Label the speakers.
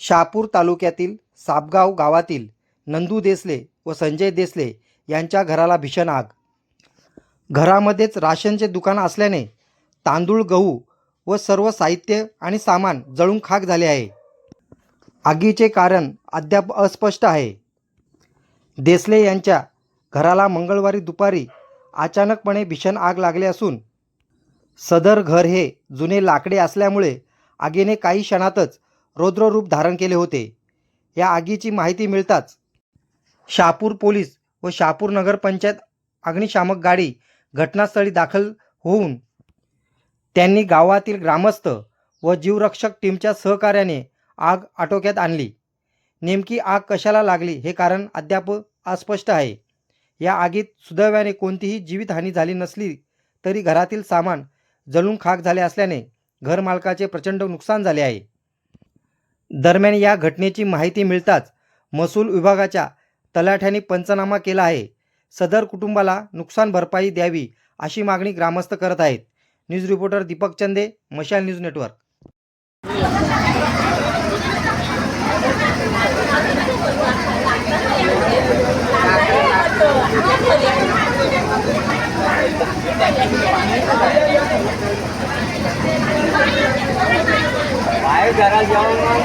Speaker 1: शहापूर तालुक्यातील सापगाव गावातील नंदू देसले व संजय देसले यांच्या घराला भीषण आग. घरामध्येच राशनचे दुकान असल्याने तांदूळ गहू व सर्व साहित्य आणि सामान जळून खाक झाले आहे. आगीचे कारण अद्याप अस्पष्ट आहे. देसले यांच्या घराला मंगळवारी दुपारी अचानकपणे भीषण आग लागली असून सदर घर हे जुने लाकडे असल्यामुळे आगीने काही क्षणातच रौद्ररूप धारण केले होते. या आगीची माहिती मिळताच शहापूर पोलीस व शहापूर नगरपंचायत अग्निशामक गाडी घटनास्थळी दाखल होऊन त्यांनी गावातील ग्रामस्थ व जीवरक्षक टीमच्या सहकार्याने आग आटोक्यात आणली. नेमकी आग कशाला लागली हे कारण अद्याप अस्पष्ट आहे. या आगीत सुदैवाने कोणतीही जीवितहानी झाली नसली तरी घरातील सामान जळून खाक झाले असल्याने घरमालकाचे प्रचंड नुकसान झाले आहे. दरम्यान या घटनेची माहिती मिळताच महसूल विभागाच्या तलाठ्याने पंचनामा केला आहे. सदर कुटुंबाला नुकसान भरपाई द्यावी अशी मागणी ग्रामस्थ करत आहेत. न्यूज रिपोर्टर दीपक चंदे मशाल न्यूज नेटवर्क.
Speaker 2: garaj yağından